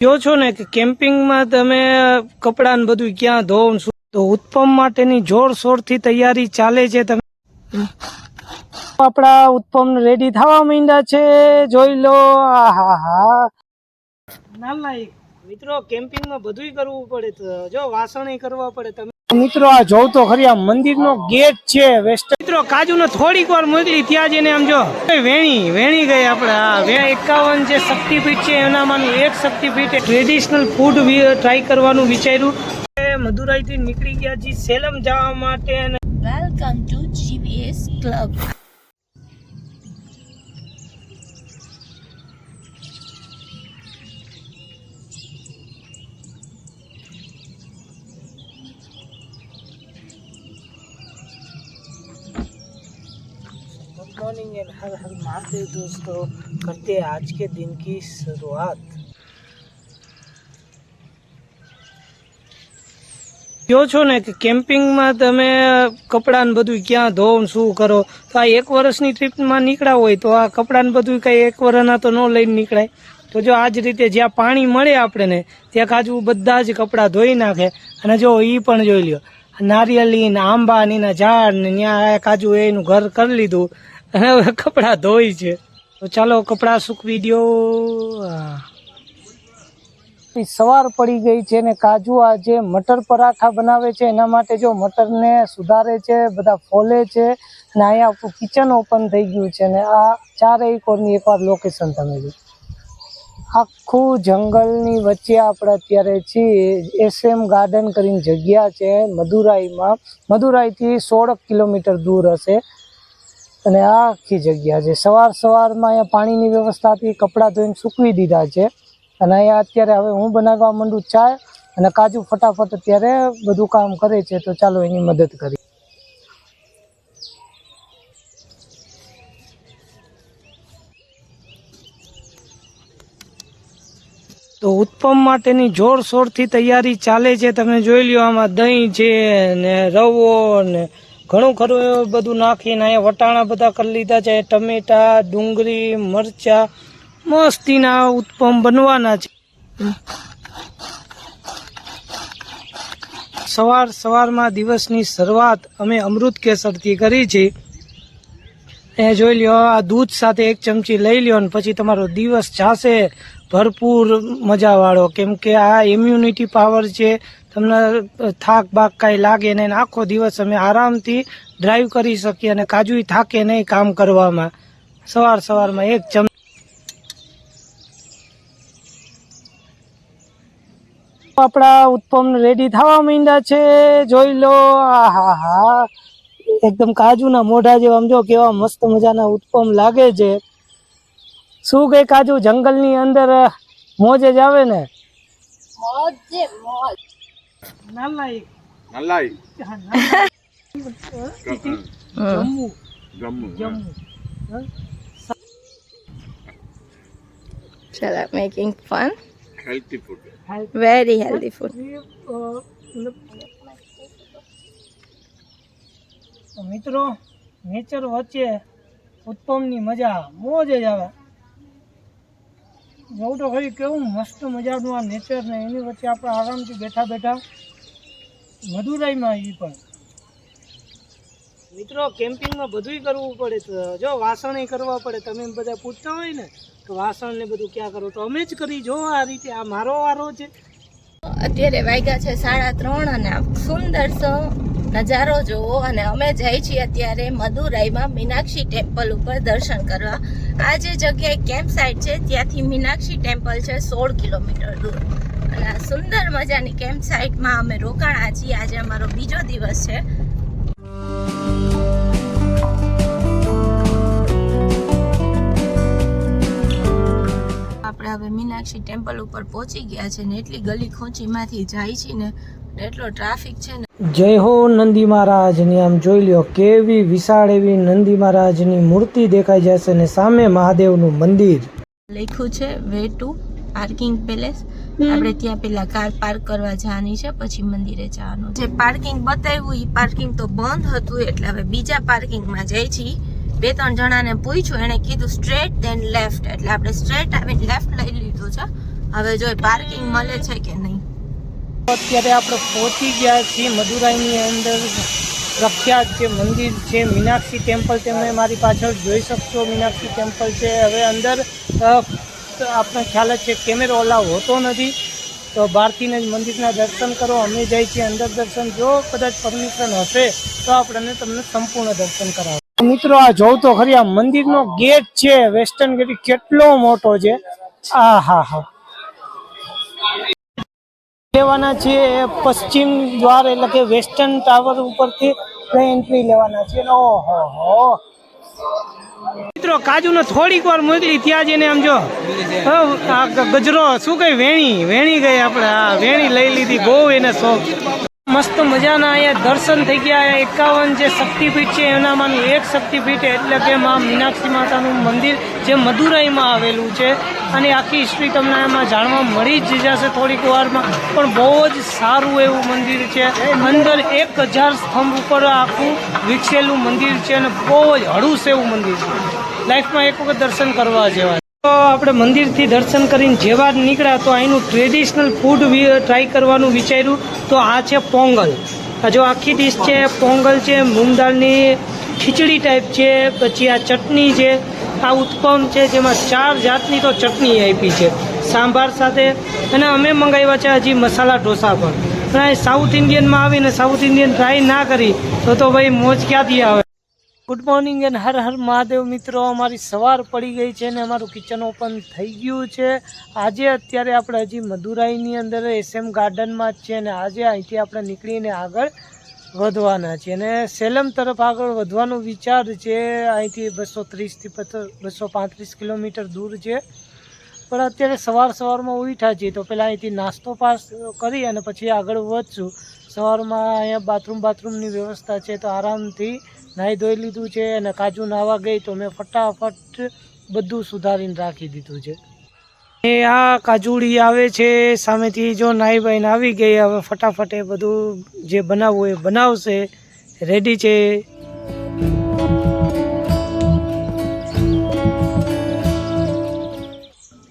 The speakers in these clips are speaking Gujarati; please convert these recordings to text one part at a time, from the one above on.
કહો છો ને કે કેમ્પિંગમાં તમે કપડા બધું ક્યાં ધોવ શું? તો ઉત્પમ માટેની જોરશોરથી તૈયારી ચાલે છે તમે? આપણા ઉત્પમ રેડી થવા માંડ્યા છે, જોઈ લો, આહા, હા. ના મિત્રો, કેમ્પિંગમાં બધુંય કરવું પડે જો વાસણ કરવા પડે તમે. મિત્રો આ જોવ તો ખરી આ મંદિરનો ગેટ છે વેસ્ટ મિત્રો કાજુને થોડીક વાર મોકલી ત્યાં જઈને આમ જો. વેણી વેણી ગઈ આપણે આ વે એકાવન જે શક્તિપીઠ છે એનામાંનું એક શક્તિપીઠ ટ્રેડિશનલ ફૂડ ટ્રાય કરવાનું વિચાર્યું. મદુરાઈ થી નીકળી ગયા છીએ સેલમ જવા માટે અને ટુ જીબીએસ GBS हर हर महादेव दोस्तों करते हैं आज के दिन की शुरुआत કહો છો ને કે કેમ્પિંગમાં તમે કપડાં ને બધું ક્યાં ધોવ ને શું કરો તો આ એક વર્ષની ટ્રીપમાં નીકળ્યા હોય તો આ કપડાં ને બધું કઈ એક વર્ષના તો ન લઈને નીકળાય તો જો આ જ રીતે જ્યાં પાણી મળે આપણને ત્યાં કાજુ બધા જ કપડાં ધોઈ નાખે અને જો એ પણ જોઈ લ્યો નારિયેળી ને આંબા ને એના ઝાડ ને ત્યાં કાજુ એનું ઘર કરી લીધું અને હવે કપડાં ધોઈ છે. તો ચાલો કપડાં સૂકવી દો સવાર પડી ગઈ છે ને કાજુ આ જે મટર પરાઠા બનાવે છે, એના માટે જો મટરને સુધારે છે, બધા ફોલે છે ને અહીંયા આપણું કિચન ઓપન થઈ ગયું છે ને આ ચારેય કોરની એકવાર લોકેશન તમે જો આખું જંગલની વચ્ચે આપણે અત્યારે છીએ. એસએમ ગાર્ડન કરીને જગ્યા છે મદુરાઈમાં. મદુરાઈથી સોળ કિલોમીટર દૂર હશે. અને આ આખી જગ્યા છે. સવાર સવારમાં અહીંયા પાણીની વ્યવસ્થા હતી, કપડાં ધોઈને સૂકવી દીધા છે. અને અહીંયા અત્યારે હવે હું બનાવવા માંડું ચા અને કાજુ ફટાફટ અત્યારે બધું કામ કરે છે, તો ચાલો એની મદદ કરી. તો ઉત્પમ માટેની જોરશોરથી તૈયારી ચાલે છે. તમે જોઈ લ્યો આમાં દહીં છે ને રવો ને ઘણું ખરું એવું બધું નાખીને અહીંયા વટાણા બધા કરી લીધા છે. ટમેટા, ડુંગળી, મરચા, મસ્તીના ઉત્પમ બનવાના છે. સવાર સવારમાં દિવસની શરૂઆત અમે અમૃત કેસરથી કરી છે. એ જોઈ લ્યો, આ દૂધ સાથે એક ચમચી લઈ લ્યો ને પછી તમારો દિવસ જાશે. ભરપૂર મજાવાળો. કેમ કે આ ઇમ્યુનિટી પાવર છે. તમને થાક બાક કાંઈ લાગે નહીં આખો દિવસ અમે આરામથી ડ્રાઈવ કરી શકીએ અને કાજુય થાકે નહીં કામ કરવામાં. સવાર સવારમાં એક ચમ આપણા ઉત્પમ રેડી થવા માંડ્યા છે, જોઈ લો, આહા, હા. એકદમ કાજુના મોઢા જેવા, આમ જો કેવા મસ્ત મજાના ઉત્પમ લાગે છે. શું કઈ કાજુ? જંગલની અંદર મોજ જ આવે ને? મોજે મોજ. નાલાયક નલાઈ Jammu Jammu Jammu Shall making fun? Healthy food Very healthy food. તો મિત્રો નેચર વચ્ચે ઉત્પમની મજા મોજ જ આવે. જોઉં તો ખરી કેવું મસ્ત મજાનું આ નેચર ને એની વચ્ચે આપણે આરામથી બેઠા બેઠા મધુરાઈમાં એ પણ. મિત્રો કેમ્પિંગમાં બધુંય કરવું પડે જો વાસણ કરવા પડે તમે એમ બધા પૂછતા હોય ને કે વાસણ ને બધું ક્યાં કરો તો અમે જ કરી જો આ રીતે આ મારો વારો છે. અત્યારે વાગ્યા છે સાડા ત્રણ અને આ સુંદર સો નજારો જોવો અને અમે જઈ છીએ અત્યારે મદુરાઈમાં મીનાક્ષી ટેમ્પલ ઉપર દર્શન કરવા. આ જે જગ્યાએ કેમ્પ સાઇટ છે, ત્યાંથી મીનાક્ષી ટેમ્પલ છે, સોળ કિલોમીટર દૂર. અને આ સુંદર મજાની કેમ્પ સાઇટમાં અમે રોકાણા છીએ આજે અમારો બીજો દિવસ છે. આપણે હવે મીનાક્ષી ટેમ્પલ ઉપર પહોંચી ગયા છે ને, એટલી ગલી ખોંચીમાંથી જાય છે ને ને એટલો ટ્રાફિક છે ને. જય હો નંદી મહારાજની આમ જોઈ લ્યો કેવી વિશાળ એવી નંદી મહારાજની મૂર્તિ દેખાઈ જશે ને સામે મહાદેવનું મંદિર. લખ્યું છે વે ટુ પાર્કિંગ પેલેસ આપણે ત્યાં પેલા કાર પાર્ક કરવા જવાની છે પછી મંદિરે જવાનું. જે પાર્કિંગ બતાવ્યું એ પાર્કિંગ તો બંધ હતું એટલે હવે બીજા પાર્કિંગમાં જઈ છીએ. બે ત્રણ જણાને પૂછ્યું એણે કીધું સ્ટ્રેટ દેન લેફ્ટ એટલે આપણે સ્ટ્રેટ આવીને લેફ્ટ લઈ લીધું છે. હવે જો પાર્કિંગ મળે છે કે નહીં? અત્યારે આપણે પહોંચી ગયા છીએ મદુરાઈની અંદર પ્રખ્યાત જે મંદિર છે મીનાક્ષી ટેમ્પલ. તમે મારી પાછળ જોઈ શકશો મીનાક્ષી ટેમ્પલ છે. હવે અંદર આપણને આપણે ખ્યાલ જ છે કેમેરો અલાવ હોતો નથી. તો બહારથીને જ મંદિરના દર્શન કરો અમે જઈએ છીએ અંદર દર્શન. જો કદાચ પરમિશન હશે તો આપણને તમને સંપૂર્ણ દર્શન કરાવો મિત્રો આ જોઉં તો ખરી આ મંદિરનો ગેટ છે વેસ્ટર્ન ગેટ. કેટલો મોટો છે. આ હા હા લેવાના છીએ પશ્ચિમ દ્વાર એટલે કે વેસ્ટર્ન ટાવર ઉપરથી એન્ટ્રી લેવાના છે. અને ઓહો હો. મિત્રો, કાજુને થોડીક વાર મોકલી, ત્યાં જઈને આમ જો ગજરો, શું કઈ વેણી વેણી ગઈ આપણે, આ વેણી લઈ લીધી, બહુ એને શોખ. મસ્ત મજાના અહીંયા દર્શન થઈ ગયા. એકાવન જે શક્તિપીઠ છે, એનામાંનું એક શક્તિપીઠ એટલે કે મા મીનાક્ષી માતાનું મંદિર જે મદુરાઈમાં આવેલું છે. અને આખી હિસ્ટ્રી તમને એમાં જાણવા મળી જ જશે થોડીક વારમાં. પણ બહુ જ સારું એવું મંદિર છે. અંદર એક હજાર સ્તંભ ઉપર આખું વિકસેલું મંદિર છે અને બહુ જ હળુસ એવું મંદિર છે. લાઈફમાં એક વખત દર્શન કરવા જેવા આપણે મંદિરથી દર્શન કરીને જેવા નીકળ્યા તો અહીંનું ટ્રેડિશનલ ફૂડ ટ્રાય કરવાનું વિચાર્યું. તો આ છે પોંગલ. આ જો આખી ડીશ છે, પોંગલ છે, મૂંગ દાળની ખીચડી ટાઈપ છે, પછી આ ચટણી છે. આ ઉત્પમ છે, જેમાં ચાર જાતની તો ચટણી આપી છે. સાંભાર સાથે. અને અમે મંગાવ્યા છે હજી મસાલા ઢોસા પણ. પણ સાઉથ ઇન્ડિયનમાં આવીને સાઉથ ઇન્ડિયન ટ્રાય ના કરી, તો તો ભાઈ મોજ ક્યાંથી આવે? Good morning and Har Har Mahadev મિત્રો. અમારી સવાર પડી ગઈ છે ને અમારું કિચન ઓપન થઈ ગયું છે. આજે અત્યારે આપણે હજી મદુરાઈની અંદર એસએમ ગાર્ડનમાં જ છે ને આજે અહીંથી આપણે નીકળીને આગળ વધવાના છે અને સેલમ તરફ આગળ વધવાનો વિચાર છે. અહીંથી બસો ત્રીસથી બસો પાંત્રીસ કિલોમીટર દૂર છે. પણ અત્યારે સવાર સવારમાં ઉઠ્યા છીએ તો પહેલાં અહીંથી નાસ્તો પાસ કરી અને પછી આગળ વધશું. સવારમાં અહીંયા બાથરૂમ, બાથરૂમની વ્યવસ્થા છે તો આરામથી નાહી ધોઈ લીધું છે અને કાજુ નાવા ગઈ તો મેં ફટાફટ બધું સુધારીને રાખી દીધું છે. એ આ કાજુડી આવે છે, સામેથી જો નાઈ બાઈને આવી ગઈ, હવે ફટાફટ એ બધું જે બનાવવું એ બનાવશે, રેડી છે.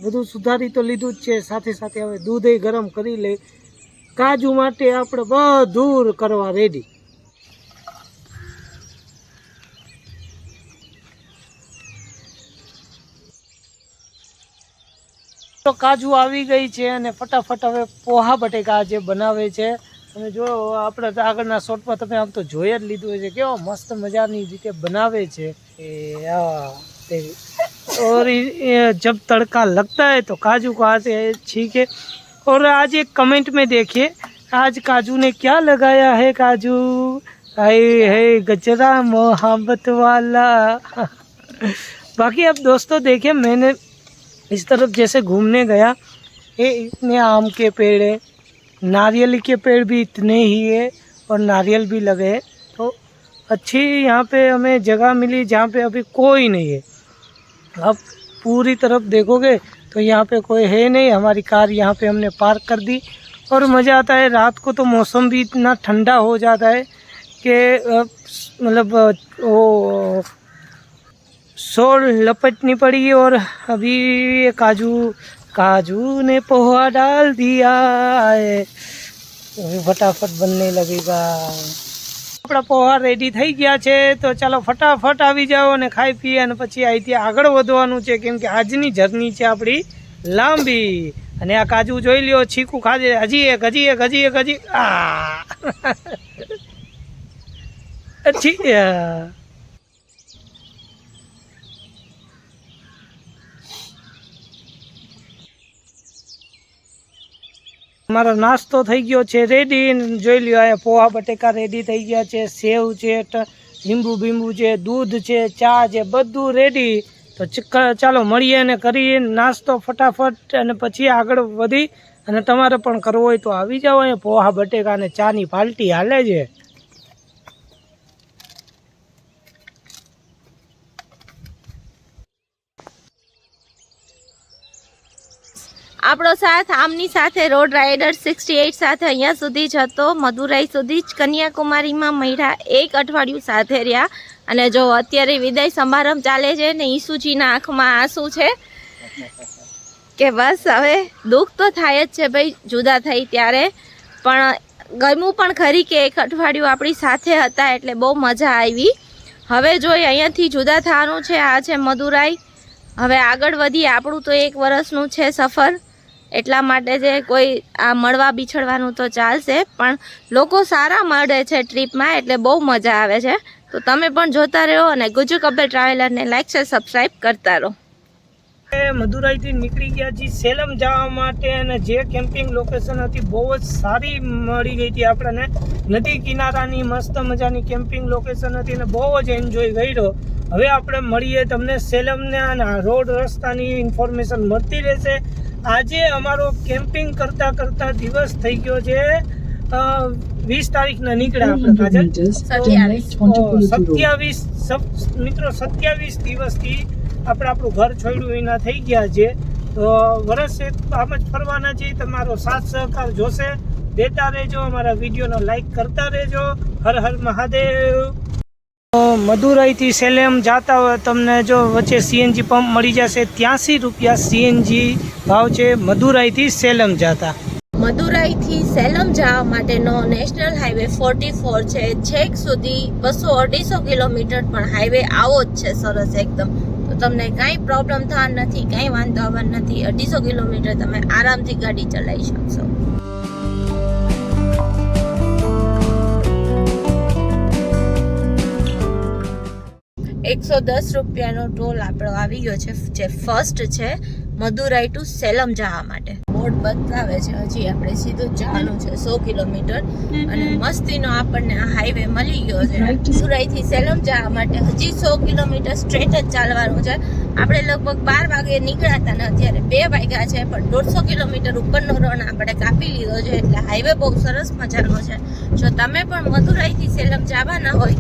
બધું સુધારી તો લીધું જ છે, સાથે સાથે હવે દૂધ ગરમ કરી લઈ કાજુ માટે આપણે બધું કરવા રેડી તો કાજુ આવી ગઈ છે અને ફટાફટ હવે પોહા બટેકા જે બનાવે છે તમે જો આપણે તો આગળના શોટમાં તમે આમ તો જોઈ જ લીધું છે કેવો મસ્ત મજાની રીતે બનાવે છે એ આ તે और ये जब तड़का लगता है तो काजू को आते हैं ठीक है और आज एक कमेंट में देखिए आज काजू ने क्या लगाया है काजू हाय है गजरा मोहब्बत वाला बाकी अब दोस्तों देखिए मैंने इस तरफ़ जैसे घूमने गया, ये इतने आम के पेड़ है, नारियल के पेड़ भी इतने ही है और नारियल भी लगे हैं। तो अच्छी यहाँ पे हमें जगह मिली जहाँ पे अभी कोई नहीं है। अब पूरी तरफ़ देखोगे तो यहाँ पे कोई है नहीं, हमारी कार यहाँ पे हमने पार्क कर दी और मज़ा आता है। रात को तो मौसम भी इतना ठंडा हो जाता है कि मतलब वो शोर लपटनी पड़ी और अभी ये काजू काजू ने पोहा डाल दिया है अभी फटाफट बनने लगेगा આપણા પોહા રેડી થઈ ગયા છે તો ચાલો ફટાફટ આવી જાઓ અને ખાઈ પીએ અને પછી અહીંથી આગળ વધવાનું છે કેમ કે આજની જર્ની છે આપણી લાંબી અને આ કાજુ જોઈ લ્યો છીકું ખાજે હજી એક હજી એક હજી એક હજી આ અચ્છી આ. મારો નાસ્તો થઈ ગયો છે રેડી જોઈ લ્યો, અહીંયા પોહા બટેકા રેડી થઈ ગયા છે, સેવ છે લીંબુ બીંબુ છે, દૂધ છે, ચા છે, બધું રેડી તો ચાલો મળીએ અને કરીએ નાસ્તો ફટાફટ અને પછી આગળ વધી. અને તમારે પણ કરવો હોય તો આવી જાઓ અહીંયા પોહા બટેકા અને ચાની પાલટી હાલે છે. આપણો સાથ આમની સાથે રોડ રાઇડર સિક્સટી એઇટ સાથે અહીંયા સુધી જતો, મદુરાઈ સુધી જ કન્યાકુમારીમાં મહિલા એક અઠવાડિયું સાથે રહ્યા. અને જો અત્યારે વિદાય સમારંભ ચાલે છે ને ઈસુજીના આંખમાં આંસુ છે કે બસ હવે દુઃખ તો થાય જ છે ભાઈ જુદા થઈ ત્યારે. પણ ગમ્યું પણ ખરી કે એક અઠવાડિયું આપણી સાથે હતા એટલે બહુ મજા આવી. હવે જોઈ અહીંયાથી જુદા થવાનું છે આ છે મદુરાઈ. હવે આગળ વધી આપણું તો એક વર્ષનું છે સફર. એટલા માટે જે કોઈ આ મળવા બિછડવાનું તો ચાલશે, પણ લોકો સારા મળે છે ટ્રીપમાં એટલે બહુ મજા આવે છે. તો તમે પણ જોતા રહો અને ગુજુ કપલ ટ્રાવેલરને લાઈક છે સબસ્ક્રાઈબ કરતા રહો. મદુરાઈથી નીકળી ગયા છીએ સેલમ જવા માટે અને જે કેમ્પિંગ લોકેશન હતી બહુ જ સારી મળી ગઈ હતી આપણને. નદી કિનારાની મસ્ત મજાની કેમ્પિંગ લોકેશન હતી અને બહુ જ એન્જોય કર્યો. હવે આપણે મળીએ, તમને સેલમને રોડ રસ્તાની ઇન્ફોર્મેશન મળતી રહેશે. આજે અમારો કેમ્પિંગ કરતા કરતા દિવસ થઈ ગયો છે. વીસ તારીખના નીકળ્યા આપણે કાજલ. સત્યાવીસ. મિત્રો સત્યાવીસ દિવસથી આપણે આપણું ઘર છોડ્યું એના થઈ ગયા છે. તો વર્ષ એક આમ જ ફરવાના છે. તમારો સાથ સહકાર જોશે. દેતા રહેજો અમારા વિડીયોનો લાઈક કરતા રહેજો. હર હર મહાદેવ. મદુરાઈથી સેલેમ જાતા હોય, તમને જો વચ્ચે સીએનજી પંપ મળી જશે, ત્યાંસી રૂપિયા સીએનજી ભાવ છે મદુરાઈથી સેલમ જાતા. મદુરાઈથી સેલમ જવા માટેનો નેશનલ હાઈવે ફોર્ટી ફોર છે. છેક સુધી બસો અઢીસો કિલોમીટર પણ હાઈવે આવો જ છે, સરસ એકદમ. તો તમને કાંઈ પ્રોબ્લેમ થવા નથી, કાંઈ વાંધો આવવાનો નથી. અઢીસો કિલોમીટર તમે આરામથી ગાડી ચલાવી શકશો. એકસો દસ રૂપિયાનો ટોલ આપણો આવી ગયો છે જે ફર્સ્ટ છે મદુરાઈ ટુ સેલમ જવા માટે. બોર્ડ બતાવે છે હજી આપણે સીધું જવાનું છે સો કિલોમીટર. અને મસ્તીનો આપણને આ હાઈવે મળી ગયો છે. મદુરાઈથી સેલમ જવા માટે હજી સો કિલોમીટર સ્ટ્રેટ જ ચાલવાનું છે. આપણે લગભગ બાર વાગે નીકળ્યા હતા ને અત્યારે બે વાગ્યા છે પણ દોઢસો કિલોમીટર ઉપરનો રણ આપણે કાપી લીધો છે એટલે હાઈવે બહુ સરસ મજાનો છે. જો તમે પણ મદુરાઈથી સેલમ જવાના હોય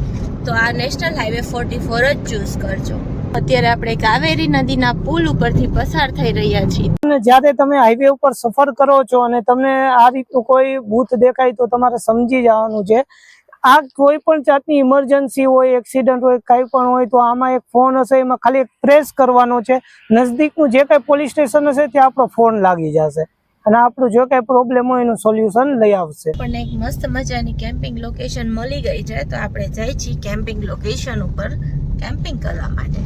તો આ નેશનલ હાઈવે ફોર્ટી ફોર જ ચૂઝ કરજો. અત્યારે આપણે કાવેરી નદીના પુલ ઉપરથી પસાર થઈ રહ્યા છીએ. જ્યારે તમે હાઈવે ઉપર સફર કરો છો અને તમને આ રીતનું કોઈ બૂથ દેખાય તો તમારે સમજી જવાનું છે. આ કોઈ પણ જાતની ઇમરજન્સી હોય એક્સિડન્ટ હોય, કાંઈ પણ હોય તો આમાં એક ફોન હશે, એમાં ખાલી એક પ્રેસ કરવાનો છે. નજદીકનું જે કાંઈ પોલીસ સ્ટેશન હશે ત્યાં આપણો ફોન લાગી જશે. અને આપણું જો કાંઈ પ્રોબ્લેમ હોય એનું સોલ્યુશન લઈ આવશે. પણ એક મસ્ત મજાની કેમ્પિંગ લોકેશન મળી ગઈ છે, તો આપણે જઈ છીએ કેમ્પિંગ લોકેશન ઉપર કેમ્પિંગ કરવા માટે.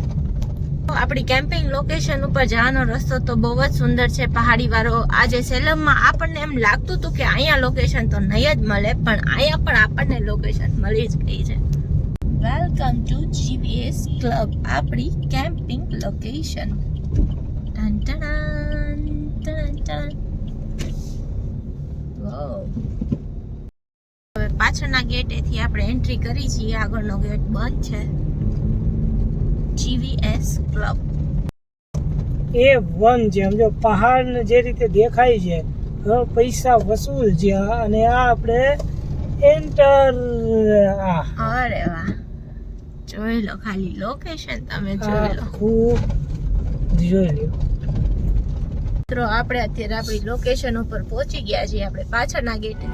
આપણી કેમ્પિંગ લોકેશન ઉપર જવાનો રસ્તો તો બહુ જ સુંદર છે પહાડી વાળો આજે સેલમમાં આપણને એમ લાગતું હતું કે અહીંયા લોકેશન તો નહીં જ મળે, પણ અહીંયા પણ આપણને લોકેશન મળી જ ગઈ છે. વેલકમ ટુ જીવીએસ ક્લબ આપણી કેમ્પિંગ લોકેશન ટન ટન Wow. હવે પાછળના ગેટેથી આપણે એન્ટ્રી કરી છીએ. આગળનો ગેટ બંધ છે. જીવીએસ ક્લબ એ વન છે સમજો પહાડ જે રીતે દેખાય છે પૈસા વસૂલ છે અને આ આપણે એન્ટર અરે વાહ. જોઈ લો ખાલી લોકેશન તમે જોઈ લો. ખૂબ જોઈ લ્યો. મિત્રો, આપણે અત્યારે આપણી લોકેશન ઉપર પહોંચી ગયા છીએ આપણે પાછળના ગેટે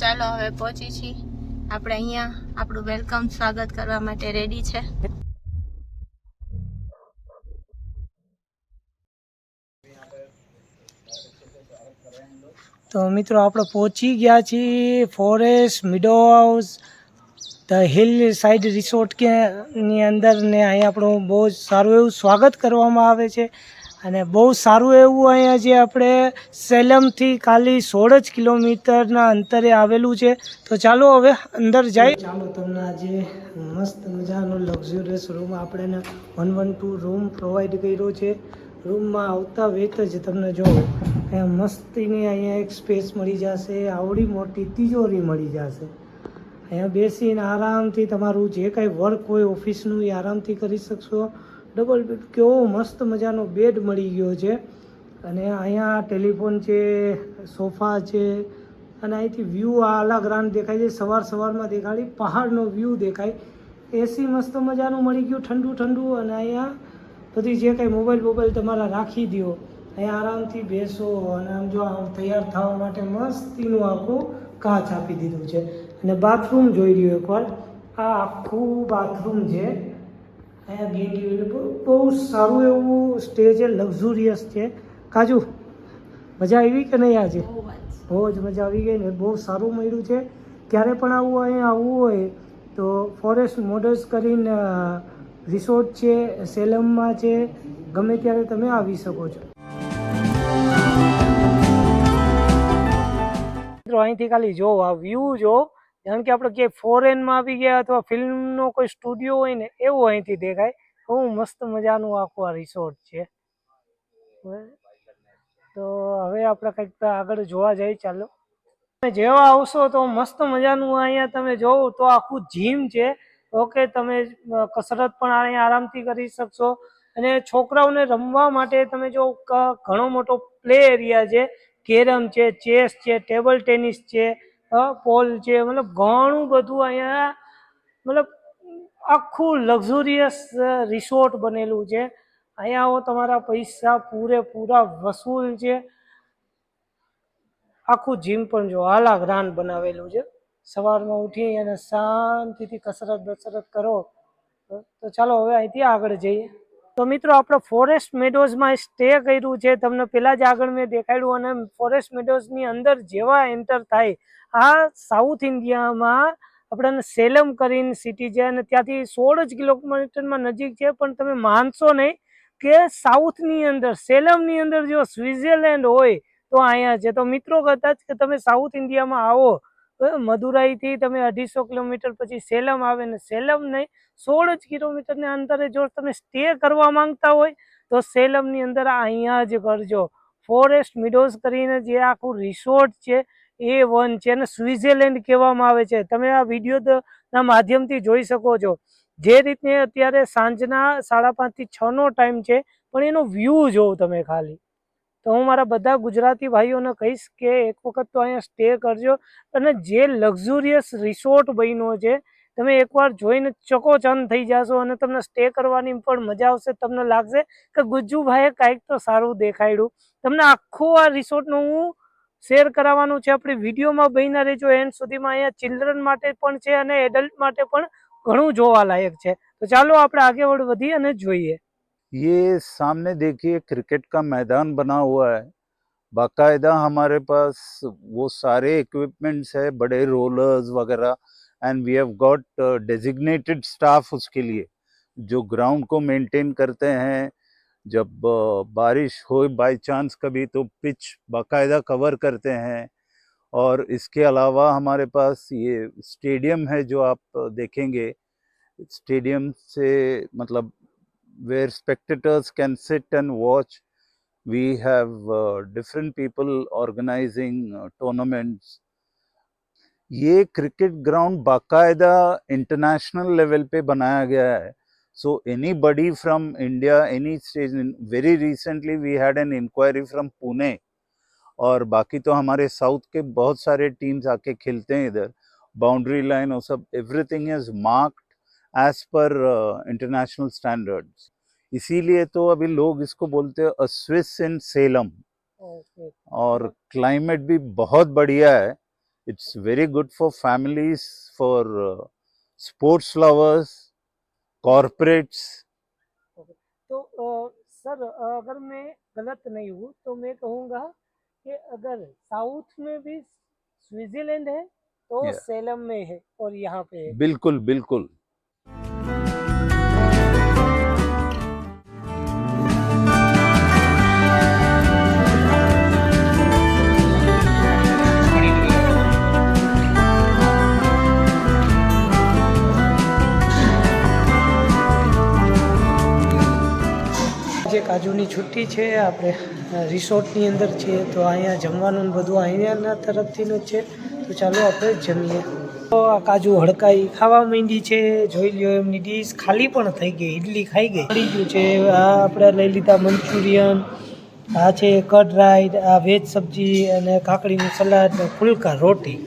ચાલો હવે પહોંચી છીએ. આપણે અહીંયા આપણું વેલકમ સ્વાગત કરવા માટે રેડી છે. તો મિત્રો, આપણે પહોંચી ગયા છીએ forest meadow house the hill side resort કે ની અંદર ને અહીંયા આપણું બહુ જ સારું એવું સ્વાગત કરવામાં આવે છે. અને બહુ સારું એવું અહીંયા જે આપણે સેલમથી ખાલી સોળ જ કિલોમીટરના અંતરે આવેલું છે. તો ચાલો હવે અંદર જાય. ચાલો, તમને આજે મસ્ત મજાનો લક્ઝુરિયસ રૂમ આપણે one one two room provide કર્યો છે. રૂમમાં આવતા વેત જ તમને જો અહીંયા મસ્તીની અહીંયા એક સ્પેસ મળી જશે, આવડી મોટી તિજોરી મળી જશે. અહીંયા બેસીને આરામથી તમારું જે કાંઈ વર્ક હોય ઓફિસનું એ આરામથી કરી શકશો. ડબલ બેડ કેવો મસ્ત મજાનો બેડ મળી ગયો છે. અને અહીંયા ટેલિફોન છે સોફા છે, અને અહીંથી વ્યૂ આ અલગ દેખાય છે. સવાર સવારમાં દેખાડી, પહાડનો વ્યૂ દેખાય. એસી મસ્ત મજાનું મળી ગયું, ઠંડુ ઠંડુ. અને અહીંયા બધી જે કાંઈ મોબાઈલ મોબાઈલ તમારા રાખી દો અહીંયા આરામથી બેસો અને આમ જો તૈયાર થવા માટે મસ્તીનું આખું કાચ આપી દીધું છે. અને બાથરૂમ જોઈ લ્યો એકવાર આ આખું બાથરૂમ છે. અહીંયા ગેટ બહુ સારું એવું સ્ટે છે લક્ઝુરિયસ છે. કાજુ મજા આવી કે નહીં આજે? બહુ જ. મજા આવી ગઈ ને. બહુ સારું મળ્યું છે. ક્યારે પણ આવું અહીંયા આવવું હોય તો ફોરેસ્ટ મોડલ્સ કરીને રિસોર્ટ છે સેલમમાં છે ગમે ત્યારે તમે આવી શકો છો. મિત્રો અહીંથી ખાલી જો આ વ્યૂ જો જાણ કે આપણે ક્યાંય ફોરેનમાં આવી ગયા અથવા ફિલ્મનો કોઈ સ્ટુડિયો હોય ને, એવું અહીંથી દેખાય. બહુ મસ્ત મજાનું આખું આ રિસોર્ટ છે. તો હવે આપણે કંઈક આગળ જોવા જઈએ, ચાલો. તમે જેવા આવશો તો મસ્ત મજાનું અહીંયા તમે જોવો તો આખું જીમ છે. ઓકે, તમે કસરત પણ અહીંયા આરામથી કરી શકશો. અને છોકરાઓને રમવા માટે તમે જો ઘણો મોટો પ્લે એરિયા છે. કેરમ છે, ચેસ છે, ટેબલ ટેનિસ છે. પોલ છે, મતલબ ઘણું બધું અહીંયા, મતલબ આખું લક્ઝુરિયસ રિસોર્ટ બનેલું છે. અહીંયા તમારા પૈસા પૂરેપૂરા વસૂલ છે. આખું જીમ પણ જો હાલા ગ્રાન્ડ બનાવેલું છે. સવારમાં ઉઠી અને શાંતિથી કસરત બસરત કરો. તો ચાલો હવે અહીંથી આગળ જઈએ. તો મિત્રો, આપણે ફોરેસ્ટ મેડોઝમાં સ્ટે કર્યું છે. તમને પહેલાં જ આગળ મેં દેખાડ્યું અને ફોરેસ્ટ મેડોઝની અંદર જેવા એન્ટર થાય, આ સાઉથ ઇન્ડિયામાં આપણને સેલમ કરીને સિટી છે અને ત્યાંથી સોળ જ કિલોમીટરમાં નજીક છે. પણ તમે માનશો નહીં કે સાઉથની અંદર સેલમની અંદર જો સ્વિટ્ઝરલેન્ડ હોય તો અહીંયા છે. તો મિત્રો કદાચ કે તમે સાઉથ ઇન્ડિયામાં આવો મદુરાઈથી તમે અઢીસો કિલોમીટર પછી સેલમ આવે ને સેલમ નહીં, સોળ જ કિલોમીટરના અંતરે જો તમે સ્ટે કરવા માંગતા હોય, તો સેલમની અંદર અહીંયા જ કરજો ફોરેસ્ટ મિડોઝ કરીને જે આખું રિસોર્ટ છે, એ વન છે અને સ્વિટ્ઝરલેન્ડ કહેવામાં આવે છે. તમે આ વીડિયો ના માધ્યમથી જોઈ શકો છો. જે રીતને અત્યારે સાંજના સાડા પાંચથી છનો ટાઈમ છે, પણ એનો વ્યૂ જોવો તમે ખાલી. તો હું મારા બધા ગુજરાતી ભાઈઓને કહીશ કે એક વખત તો અહીંયા સ્ટે કરજો. અને જે લક્ઝુરિયસ રિસોર્ટ બન્યો છે, તમે એકવાર જોઈને ચકોચંદ થઈ જશો અને તમને સ્ટે કરવાની પણ મજા આવશે, તમને લાગશે કે ગુજ્જુભાઈએ કાંઈક તો સારું દેખાડ્યું. તમને આખું આ રિસોર્ટનું હું શેર કરાવવાનું છે, આપણી વિડીયોમાં બહીના રહેજો. એન્ડ સુધીમાં અહીંયા ચિલ્ડ્રન માટે પણ છે અને એડલ્ટ માટે પણ ઘણું જોવાલાયક છે. તો ચાલો આપણે આગળ વધી અને જોઈએ. ये सामने देखिए, क्रिकेट का मैदान बना हुआ है। बाकायदा हमारे पास वो सारे इक्विपमेंट्स है, बड़े रोलर्स वगैरह and we have got designated staff उसके लिए, जो ग्राउंड को मेंटेन करते हैं। जब बारिश हो बाय चांस कभी तो पिच बाकायदा कवर करते हैं। और इसके अलावा हमारे पास ये स्टेडियम है जो आप देखेंगे। स्टेडियम से मतलब where spectators can sit and watch. We have uh, different people organizing uh, tournaments. ये क्रिकेट ग्राउंड बाकायदा इंटरनेशनल लेवल पे बनाया गया है so anybody from India any stage very recently we had an inquiry from Pune और बाकी तो हमारे साउथ के बहुत सारे टीम्स आके खेलते हैं इधर बाउंड्री लाइन और सब everything is marked as per international standards इसीलिए तो अभी लोग इसको बोलते हैं स्विस इन सेलम. और क्लाइमेट भी बहुत बढ़िया है। It's very good for families for sports lovers corporates तो सर अगर मैं गलत नहीं हूँ तो मैं कहूँगा कि अगर साउथ में भी स्विट्जरलैंड है तो Yeah. सेलम में है और यहाँ पे है। बिल्कुल बिल्कुल। જે કાજુની છુટ્ટી છે, આપણે રિસોર્ટની અંદર છીએ તો અહીંયા જમવાનું બધું અહીંયાના તરફથી જ છે. તો ચાલો આપણે જમીએ. તો આ કાજુ હડકાઈ ખાવા માંડી છે, જોઈ લ્યો, એમની ડીશ ખાલી પણ થઈ ગઈ ઇડલી ખાઈ ગઈ. પડી ગયું છે, આ આપણે લઈ લીધા મંચુરિયન, આ છે કટ રાઈડ આ વેજ સબ્જી અને કાકડીનું સલાડ ફુલકા રોટી.